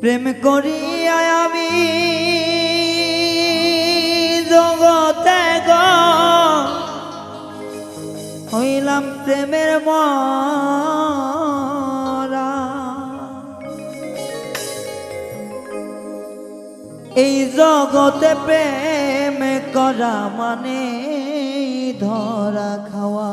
প্রেম করিয়া আমি জগতে হইলাম প্রেমের মরা। এই জগতে প্রেম করা মানে ধরা খাওয়া।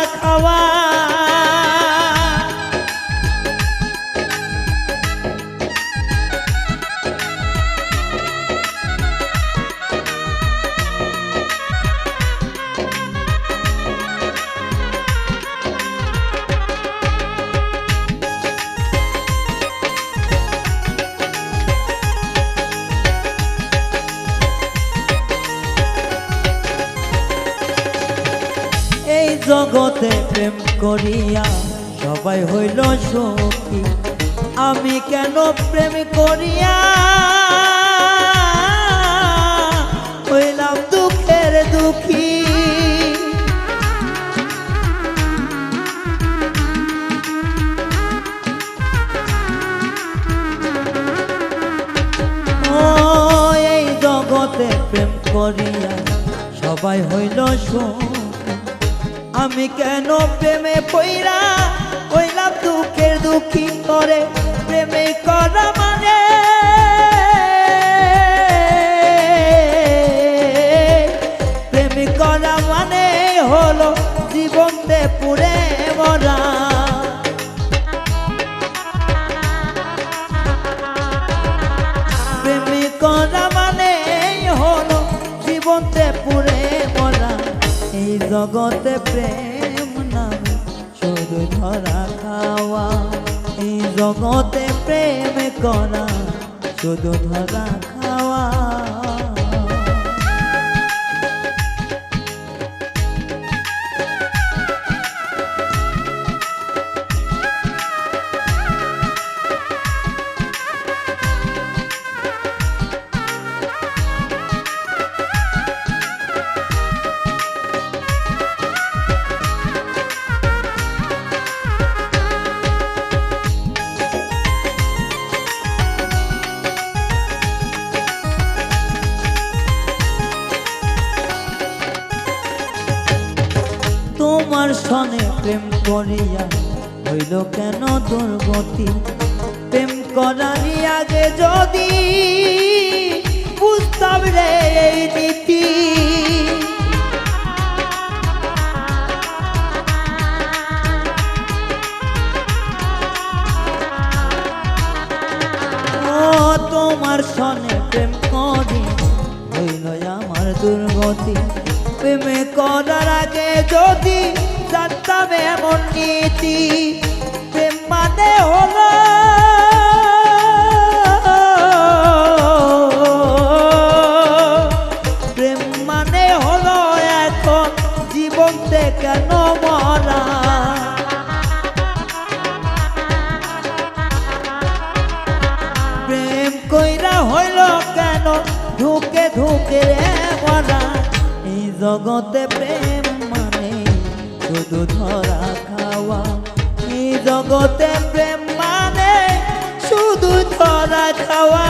জগতে প্রেম করিয়া সবাই হইল সখী। আমি কেন প্রেম করিয়া হইলাম দুঃখের দুঃখী? জগতে প্রেম করিয়া সবাই হইল সখী। আমি কেন প্রেমে পইরা ওইলাম দুঃখের দুঃখী করে? প্রেমে করা জগতে প্রেম নামে শুধু ধরা খাওয়া। এই জগতে প্রেম করা শুধু ধরা সনে প্রেম করিয়া হইল কেন দুর্গতি? প্রেম করারই আগে যদি বুঝতাম রে নীতি তোমার সনে প্রেম করি, হইল আমার দুর্গতি। প্রেমে করার আগে যদি জানতাম এমন নীতি, প্রেম মানে হলো প্রেম মানে হলো এখন জীবনতে কেন মরা? প্রেম কইরা হইল কেন ধুকে ধুকে রে মরা? এই জগতে প্রেম শুধু ধরা খাওয়া এই জগতে প্রেম মানে? শুধু ধরা খাওয়া।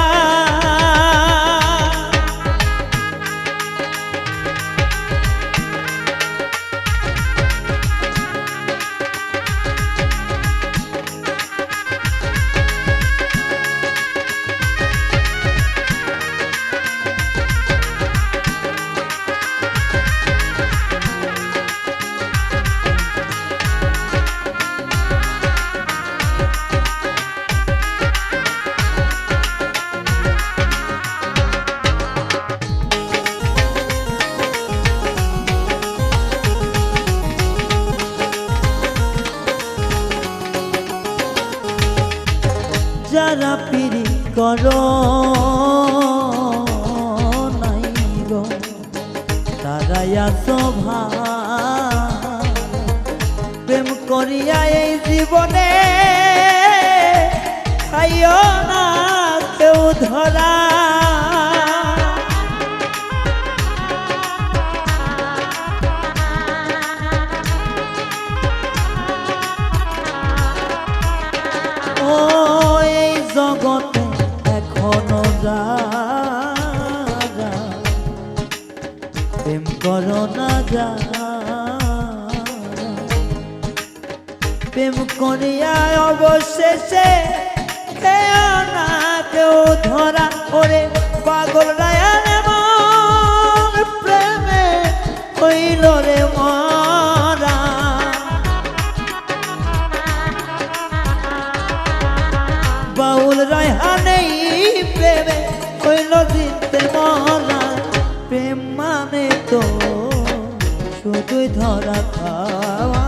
যারা পিড়ি কর। নাই গো আছো ভাই। প্রেম করিয়া এই জীবনে খাইও না কেউ ধরা। যারা প্রেম করো না যা প্রেম করিয়া অবশেষে বাউল রায়হানেই প্রেমে হইল জিতে মরা প্রেম মানে তো শুধুই ধরা খাওয়া।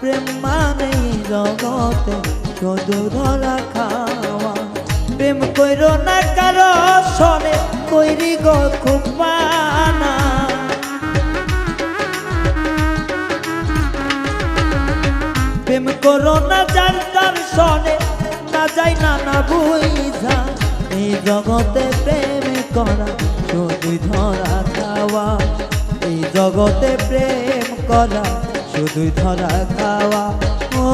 প্রেম মানে জগতে শুধু ধরা খাওয়া। প্রেম কইর না কারও সনে, কইরি গো খুব মানা। প্রেম করো না যার যার সনে না যাই না না বুঝা এই জগতে প্রেম করা, শুধু ধরা খাওয়া। এই জগতে প্রেম করা, শুধু ধরা খাওয়া। ও